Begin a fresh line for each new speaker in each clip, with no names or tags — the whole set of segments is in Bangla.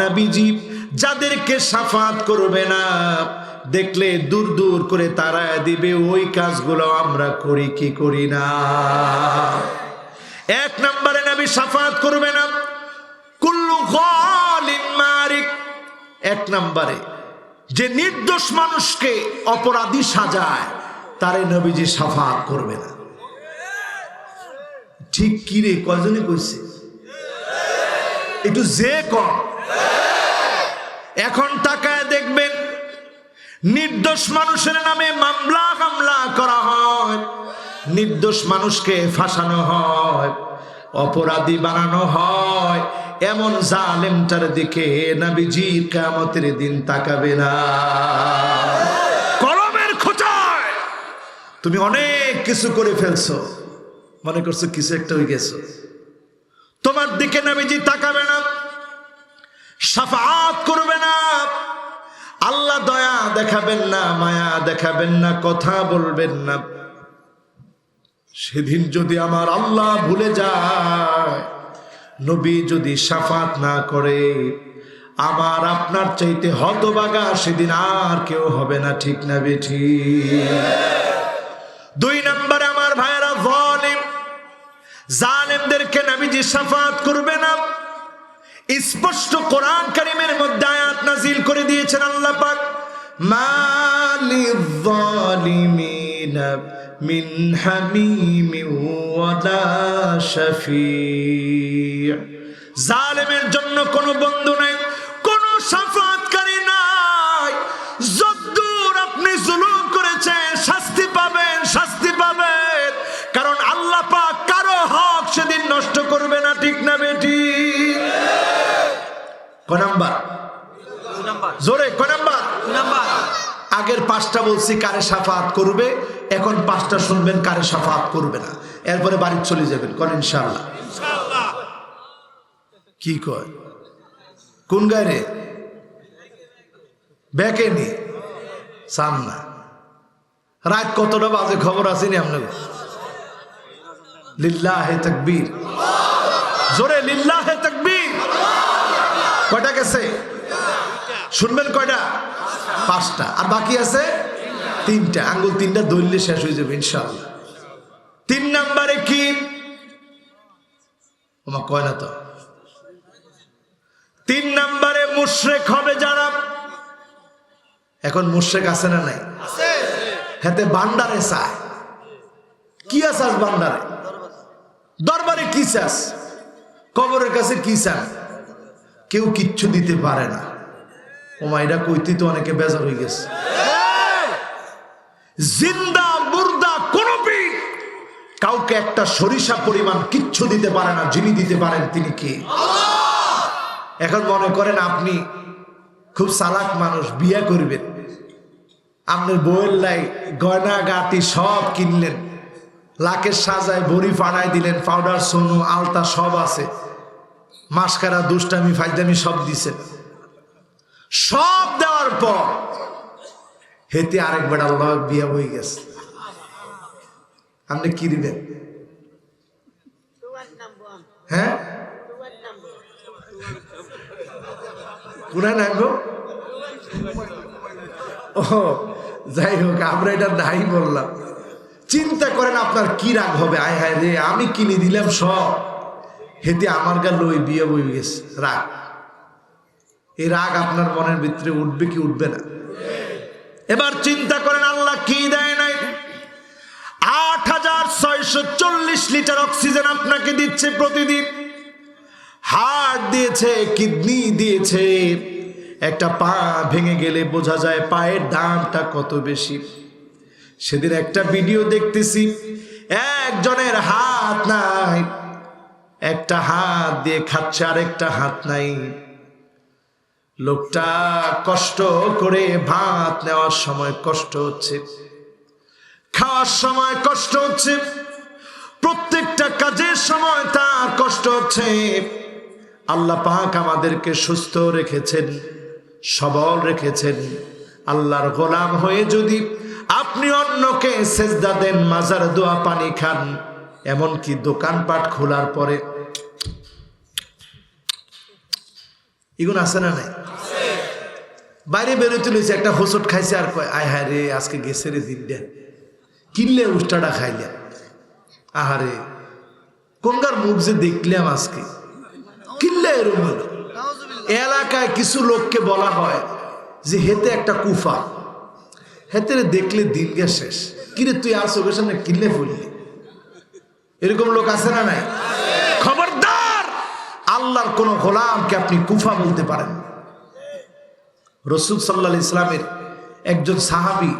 নাবিজি যাদেরকে সাফাত করবে না, দেখলে দূর দূর করে তারা দিবে, ওই কাজগুলো আমরা করি কি করি না। এক নম্বরে নবী সাফাত করবে না। কুল্লু মারিক। এক নম্বরে, যে নির্দোষ মানুষকে অপরাধী সাজায়, তারে নবীজি সাফাত করবে না। ঠিক কি রে কজনে কইছে? একটু যে কম। এখন তাকায় দেখবেন নির্দোষ মানুষের নামে মামলা হামলা করা হয়। নির্দোষ মানুষকে ফাঁসানো হয়, অপরাধী বানানো হয়। এমন জালেমটার দিকে নাবিজি কামতের দিন তাকাবে না। কলমের খোঁচায়। তুমি অনেক কিছু করে ফেলছো। মনে করছ কিছু একটা হয়ে গেছো। তোমার দিকে নাবিজি তাকাবে না, সাফাত করবে না। আল্লাহ দয়া দেখাবেন না, মায়া দেখাবেন না, কথা বলবেন না। সেদিন যদি আমার আল্লাহ ভুলে যায়, নবী যদি সাফাত না করে, আমার আপনার চাইতে হতবাগা সেদিন আর কেউ হবে না, ঠিক না বেঠি? দুই নম্বরে আমার ভাইয়েরা, জালিম জালেমদেরকে নামিজি সাফাত করবে না? স্পষ্ট কোরআন কারিমের মধ্যে আয়াত নাজিল করে দিয়েছেন আল্লাহ পাক। মালিল জালিমিন মিন হামিম ওয়ালা শাফি' জালেমের জন্য কোনো বন্ধু ক নাম্বার? জোরে ক নাম্বার? আগের পাঁচটা বলছি কারে সাফাত করবে? এখন পাঁচটা শুনবেন কারে সাফাত করবে না। এরপরে বাড়ি চলে যাবেন কন ইনশাল্লাহ কি কয়? কোন গায়ে ব্যাকে নি? সামনা। রাত কতটা বাজে খবর আসেনি আপনার? লিল্লাহে তকবীর। জোরে লিল্লাহে তকবীর। কয়টা গেছে? শুনবেন কয়টা? পাঁচটা। আর বাকি আছে তিনটা। আঙ্গুল তিনটা দললে শেষ হয়ে যাবে, ইনশাআল্লাহ। তিন নাম্বারে কি? ওমা, কয় না তো? তিন নাম্বারে মুশরেক হবে যারা? এখন মুশরেক আছে না নাই? হাতে বান্ডারে চায়। কি আসাস বান্ডারে দরবারে কি চাস? কবরের কাছে কি চান? কেউ কিচ্ছু দিতে পারে না। ওমা, এটা কইতে তো অনেকে বেজার হয়ে গেছে। জিন্দা, মুর্দা, কোন কাউকে একটা সরিষা পরিমাণ কিচ্ছু দিতে পারে না, যিনি দিতে পারেন তিনি কে? এখন মনে করেন আপনি খুব সালাক মানুষ, বিয়ে করবেন। আপনার বউয়ের লাই গয়না গাতি সব কিনলেন। লাকের সাজায় বড়ি ফাড়াই দিলেন, পাউডার, সোনু, আলতা সব আছে। মাস্কারা দুষ্টামি ফাইদামি সব দিছে। সব দেওয়ার পর হেতে আরেকবার আল্লাহ বিয়া হয়ে গেছে। আপনি কি দিবেন? হ্যাঁ? কোরআন আঙ্গো ও, যাই হোক, আমরা এটা নাই বললাম। চিন্তা করেন আপনার কি রাগ হবে? আয় হায় রে, আমি কিনে দিলাম সব। হেতে আমার গা লই বিয়ে বই গেছে, রাগ। এই রাগ আপনার মনের ভিতরে উঠবে কি উঠবে না? এবার চিন্তা করেন, আল্লাহ কি দেয় নাই? আট হাজার ছয়শো চল্লিশ লিটার অক্সিজেন আপনাকে দিচ্ছে প্রতিদিন। হার্ট দিয়েছে, কিডনি দিয়েছে। একটা পা ভেঙে গেলে বোঝা যায় পায়ের দামটা কত বেশি। সেদিন একটা ভিডিও দেখতেছি, একজনের হাত নাই। একটা হাত দিয়ে খাচ্ছে, আরেকটা হাত নাই। লোকটা কষ্ট করে ভাত নেওয়ার সময় কষ্ট হচ্ছে। খাওয়ার সময় কষ্ট হচ্ছে। প্রত্যেকটা কাজের সময় তার কষ্ট হচ্ছে। আল্লাহ পাক আমাদেরকে সুস্থ রেখেছেন, সবল রেখেছেন। আল্লাহর গোলাম হয়ে যদি আপনি অন্যকে সেজদা দেন, মাজার দোয়া পানি খান এমনকি দোকানপাট খোলার পরে এগুলো আছে না নাই? বাইরে বেরোতে লইছে, একটা হোসট খাইছে আর কয়, আয় হায় রে, আজকে গেছে রে দিনটা। কিনলে উষ্টাটা খাইলাম আহারে, কোনকার মুখ যে দেখলাম আজকে? কিনলে এরম হলো। এলাকায় কিছু লোককে বলা হয় যে, হেতে একটা কুফা। হেতে দেখলে দিন গে শেষ। কিরে তুই আর চোখের সামনে কিনলে ফুললি এরকম লোক আছে না নাই? খবরদার! আল্লাহর কোন গোলামকে আপনি কুফা বলতে পারেন রসুল সাল্লাহ ইসলামের একজন সাহাবি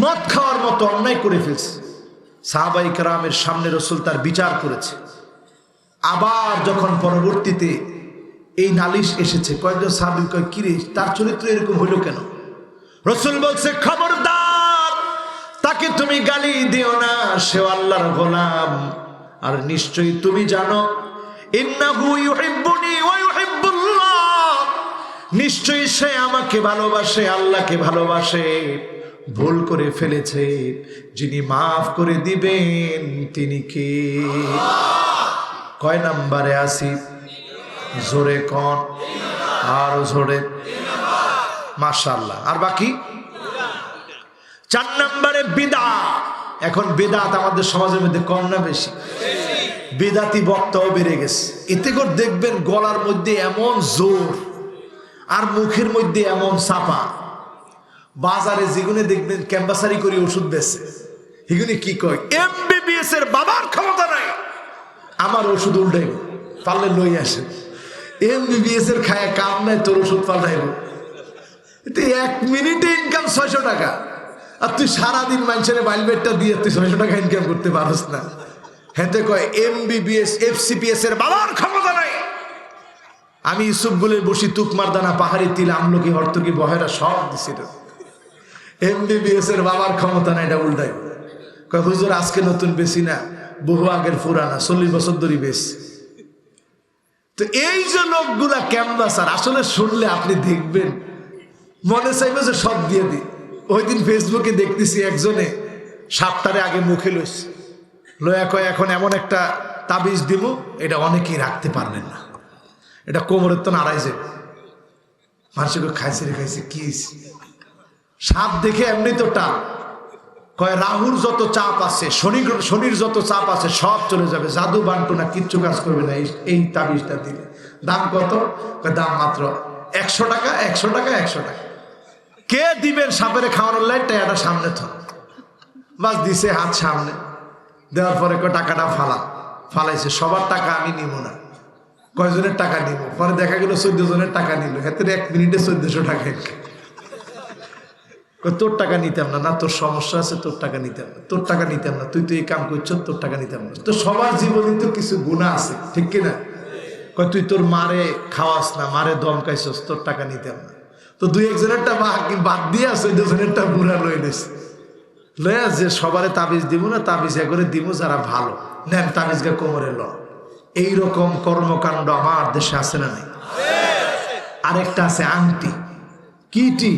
মদ খাওয়ার মতো অন্যায় করে ফেলছে। সাহাবাই কারামের সামনে রসুল তার বিচার করেছে। আবার যখন পরবর্তীতে এই নালিশ এসেছে কয়েকজন সাহাবি কয় কিরে তার চরিত্র এরকম হইল কেন? রসুল বলছে খবরদার! তাকে তুমি গালি দিও না সে আল্লাহর গোলাম। আর নিশ্চয়ই তুমি জানো নিশ্চয়ই সে আমাকে ভালোবাসে, আল্লাহকে ভালোবাসে। ভুল করে ফেলেছে, যিনি মাফ করে দিবেন, তিনি কে? কয় নাম্বারে আসি? জোরে কন। আর জোরে। মাশাল্লাহ আর বাকি? চার নম্বরে বিদা। এখন বেদাত আমাদের সমাজের মধ্যে কম না বেশি? বেদাতি বক্তাও বেড়ে গেছে। এতে করে দেখবেন গলার মধ্যে এমন জোর আর মুখের মধ্যে এমন চাপা। বাজারে যেগুনে দেখবেন ক্যাম্বাসারি করে ওষুধ বেছে এগুলি কি কয়? এমবিবিএস এর বাবার ক্ষমতা নাই। আমার ওষুধ উল্টাইব, পারলে লই আসে এমবিবিএস এর খায় কাম নাই, তোর ওষুধ পাল্টাইব। এক মিনিটে ইনকাম ছয়শো টাকা। আর তুই সারাদিন মানুষের বাইলবেটটা দিয়ে তুই ছয়শো টাকা ইনকাম করতে পারস না। হেতে কয় এমবিবিএস এফসিপিএস এর বাবার ক্ষমতা নাই। আমি ইসুফ গুলের বসি তুক মারদানা পাহাড়ি তিল, আমলকি, হর্তকি, বহেরা সব দিছি এমবিবিএস এর বাবার ক্ষমতা নাই, এটা উল্টাই। কয়, হুজুর, আজকে নতুন বেশি না, বহু আগের পুরানা, চল্লিশ বছর ধরে বেশ। তো এই যে লোকগুলা ক্যাম্বাসার আসলে শুনলে আপনি দেখবেন, মনে চাইবে যে সব দিয়ে দিই। ওই দিন ফেসবুকে দেখতেছি একজনে সাপটারে আগে মুখে লইছে। লয়া কয়, এখন এমন একটা তাবিজ দিব, এটা অনেকেই রাখতে পারবেন না। এটা কোমরের তো নাড়াই যাবে। মানুষকে খাইছে রে, খাইছে, কি সাপ দেখে এমনি তো টান। কয়, রাহুর যত চাপ আছে, শনি, শনির যত চাপ আছে, সব চলে যাবে। জাদু বান্টু না, কিচ্ছু কাজ করবে না, এই তাবিজটা দিলে। দাম কত? দাম মাত্র একশো টাকা একশো টাকা একশো টাকা। কে দিবেন সাপের খাওয়ানোর লাইটটা এটা সামনে থ বাস দিছে হাত সামনে। দেওয়ার পরে কয়, টাকাটা ফালা। ফালাইছে, সবার টাকা আমি নিব না। কয়জনের টাকা নিব? পরে দেখা গেল চোদ্দ জনের টাকা নিল। হাতে এক মিনিটে চোদ্দশো টাকা তোর টাকা নিতাম না। না, তোর সমস্যা আছে, তোর টাকা নিতাম না। তোর টাকা নিতাম না। তুই তো এই কাম করছ, তোর টাকা নিতাম না। তো সবার জীবনে তো কিছু গুণা আছে, ঠিক কিনা? তুই তোর মারে খাওয়াস না, মারে দম খাইছস, তোর টাকা নিতাম না। তো দুই একজনেরটা বাদ দিয়ে আছে দুজনেরটা বুড়া লই নিস লয়া যে সবারে তাবিজ দিব না, তাবিজ করে দিব যারা ভালো। নেন তাবিজকে কোমরে ল। এইরকম কর্মকাণ্ড আমার দেশে আছে না নেই? আরেকটা আছে আংটি। কিটি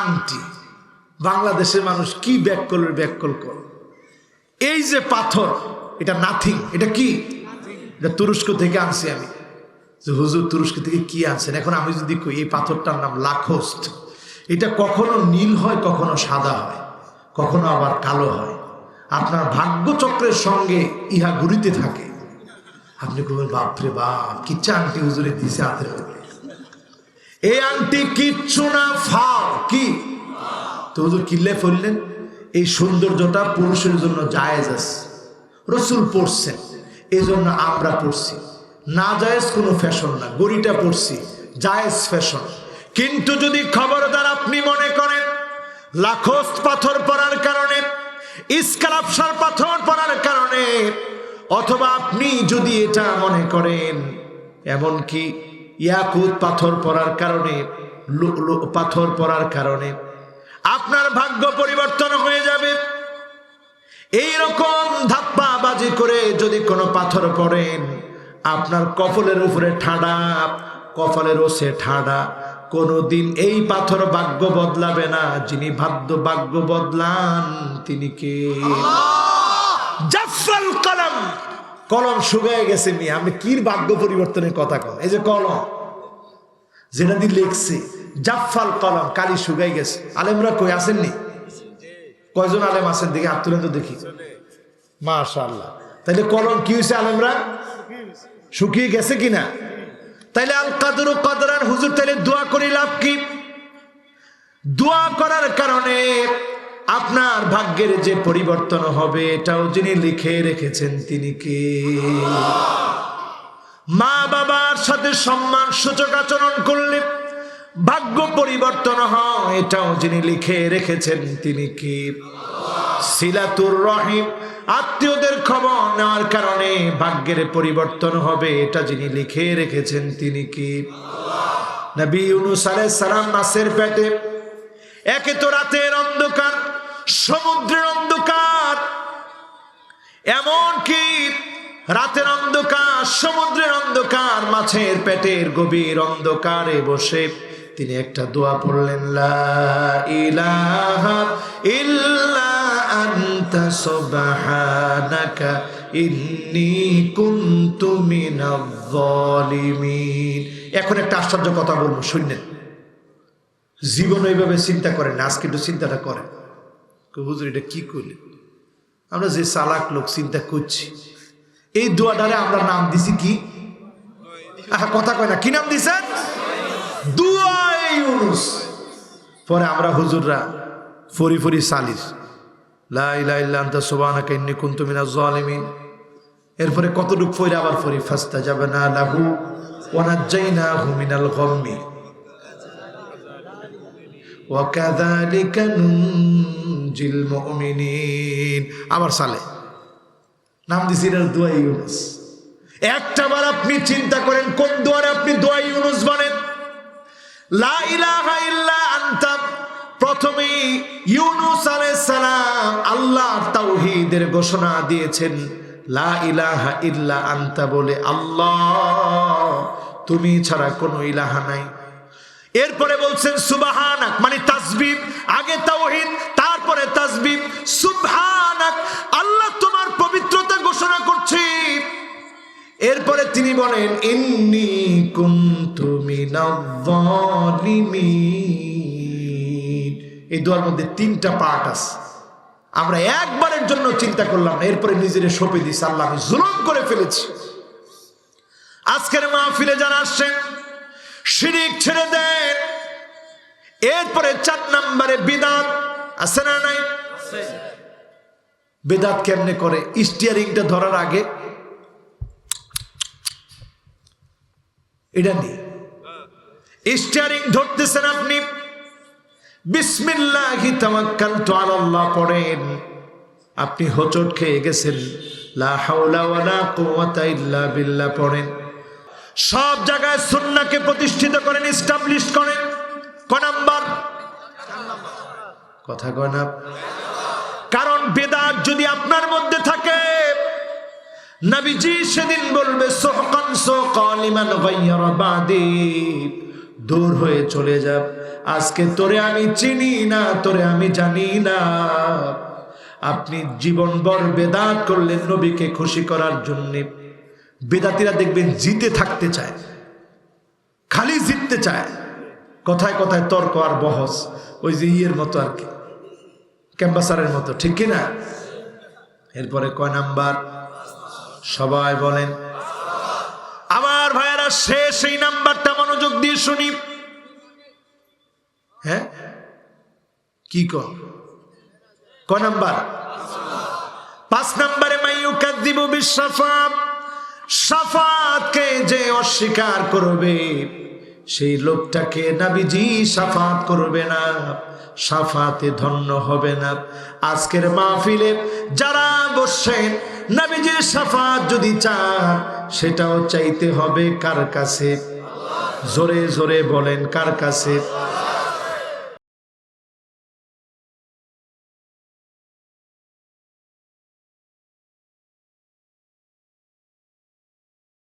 আংটি। বাংলাদেশের মানুষ কি ব্যাককলের ব্যাককল কর? এই যে পাথর, এটা নাথিং এটা কি? এটা তুরস্ক থেকে আনছি আমি। যে, হুজুর তুরস্ক থেকে কি আনছেন এখন আমি যদি কই, এই পাথরটার নাম লাখোস্ট এটা কখনো নীল হয়, কখনো সাদা হয়, কখনো আবার কালো হয়। আপনার ভাগ্যচক্রের সঙ্গে ইহা ঘুরিতে থাকে। আপনি বলবেন বাপরে বাপ, কিচ্ছা আংটি হুজুরে দিছে হাতের এই আংটি কিচ্ছু না, ফাও। কি? তো হুজুর কিল্লে ফেললেন? এই সৌন্দর্যটা পুরুষের জন্য জায়েজ আছে। রসুল পড়ছেন এই জন্য আমরা পড়ছি। না জায়েজ কোনো ফ্যাশন না, গড়িটা পড়ছি, জায়েজ ফ্যাশন কিন্তু যদি খবরদার আপনি মনে করেন লাখোস পাথর পড়ার কারণে ইস্কালাপসার পাথর পড়ার কারণে, অথবা আপনি যদি এটা মনে করেন, এমনকি ইয়াকুত পাথর পড়ার কারণে পাথর পড়ার কারণে, আপনার ভাগ্য পরিবর্তন হয়ে যাবে। এই রকম ধাপ্পা বাজি করে যদি কোনো পাথর পড়েন আপনার কফলের উপরে ঠাডা, কফলের ওসে ঠাডা। কোনোদিন এই পাথর ভাগ্য বদলাবে না, যিনি ভাগ্য ভাগ্য বদলান তিনি কে? কলম। কলম শুকায় গেছে মি আপনি কি ভাগ্য পরিবর্তনের কথা কন এই যে কলম, যেটা দিয়ে লেখছে জাফাল কলম, কালি শুকাই গেছে। আলেমরা কই আসেননি? কয়জন আলেম আছেন দেখি তো দেখি। মাশাআল্লাহ। তাইলে কলম কি হয়েছে আলেমরা? শুকিয়ে গেছে কিনা? তাইলে আল কাদরু কদরান, হুজুর তাইলে দোয়া করি লাভ কি? দোয়া করার কারণে আপনার ভাগ্যের যে পরিবর্তন হবে, এটাও যিনি লিখে রেখেছেন তিনি কে? মা বাবার সাথে সম্মান, সূচক আচরণ করলে ভাগ্য পরিবর্তন হয়, এটাও যিনি লিখে রেখেছেন তিনি কি? সিলাতুর রহিম আত্মীয়দের খবর নেওয়ার কারণে ভাগ্যের পরিবর্তন হবে, এটা যিনি লিখে রেখেছেন তিনি কি? রাতের অন্ধকার, সমুদ্রের অন্ধকার মাছের পেটের গভীর অন্ধকারে বসে তিনি একটা দোয়া পড়লেন, লা ইলাহা ইল্লা আনতা সুবহানাকা, ইন্নী কুনতু মিনাজ জালিমিন। এখন একটা আশ্চর্য কথা বলব শুনলেন জীবন এইভাবে চিন্তা করেন না, আজকে একটু চিন্তাটা কই, হুজুর, এটা কি করলে আমরা যে চালাক লোক, চিন্তা করছি। এই দোয়াটারে আমরা নাম দিছি কি? কথা কয় না, কি নাম দিছেন? দুয়াই পরে আমরা হুজুররা ফরি ফরি সালিস। লা ইলাহা ইল্লা আনতা সুবহানাকা ইন্নী কুনতু মিনাজ জালিমিন এরপরে কতটুক ফইরে আবার ফরি ফাস্তা যাবে না লাহু ওয়ানাজ্জাইনাহু মিনাল গাম্মি وكذلك ننجي المؤمنين আবার সালে নাম দিছি এটার দোয়া ইউনুস একটা বার আপনি চিন্তা করেন কোন দোয়ারে আপনি দোয়া ইউনুস বলেন লা ইলাহা ইল্লা আনতা প্রথমে ইউনুস আলাইহিস সালাম আল্লাহর তাওহীদের ঘোষণা দিয়েছেন, লা ইলাহা ইল্লা আনতা বলে, আল্লাহ, তুমি ছাড়া কোনো ইলাহা নাই। এরপরে বলছেন, সুবাহানাক মানে তাসবিব আগে তাওহীদ, তারপরে তাসবিব সুবহানাক আল্লাহ তোমার পবিত্রতা ঘোষণা করছি। এরপরে তিনি বলেন, ইন্নি কুনতু মিনাজ-জালিমিন এই দোয়ার মধ্যে তিনটা পার্ট আছে। আমরা একবারের জন্য চিন্তা করলাম না, এরপরে নিজের সঁপে দিছি আল্লাহ, আমি জুলুম করে ফেলেছি। আজকের মাহফিলে যারা আসছেন, শিরিক ছেড়ে দেন। এরপরে চার নম্বরে বিদাত, আছে না নাই? বেদাত কেমনে করে? স্টিয়ারিংটা ধরার আগে এটা নিয়ে। স্টিয়ারিং ধরতেছেন আপনি। বিসমিল্লাহি তাওয়াক্কালতু আলাল্লাহ পড়েন। আপনি হোঁচট খেয়ে গেছেন। লা হাওলা পড়েন। সব জায়গায় সুন্নাকে প্রতিষ্ঠিত করেন ইস্টাবলিশ করেন। ক নাম্বার? কথা কয় কারণ বেদাত যদি আপনার মধ্যে থাকে, নবীজি সেদিন বলবে, সোহকান সোকালিমান গাইয়ারা বাদি। দূর হয়ে চলে যাব আজকে তোরে আমি চিনি না, তোরে আমি জানি না। আপনি জীবন বর বেদাত করলেন নবীকে খুশি করার জন্যে। বেদাতিরা দেখবেন জিতে থাকতে চায়, খালি জিততে চায়। কথায় কথায় তর্ক আর বহস, ওই যে ইয়ের মতো আর কি, ক্যাম্পাসারের মতো, ঠিক কিনা এরপরে কয় নাম্বার? সবাই বলেন, আমার ভাইয়েরা শেষ এই নাম্বারটা মনোযোগ দিয়ে শুনি। হ্যাঁ? কি ক? নাম্বার? পাঁচ নাম্বারে মাইয়ুকাদ্দিবু বিশ্বফাম সাফাতকে যে অস্বীকার করবে, সেই লোকটাকে নাবিজি সাফাত করবে না সাফাতে ধন্য হবে না। আজকের মাহফিলে যারা বসছেন নাবিজির সাফাত যদি চান সেটাও চাইতে হবে কার কাছে? জোরে জোরে বলেন কার কাছে?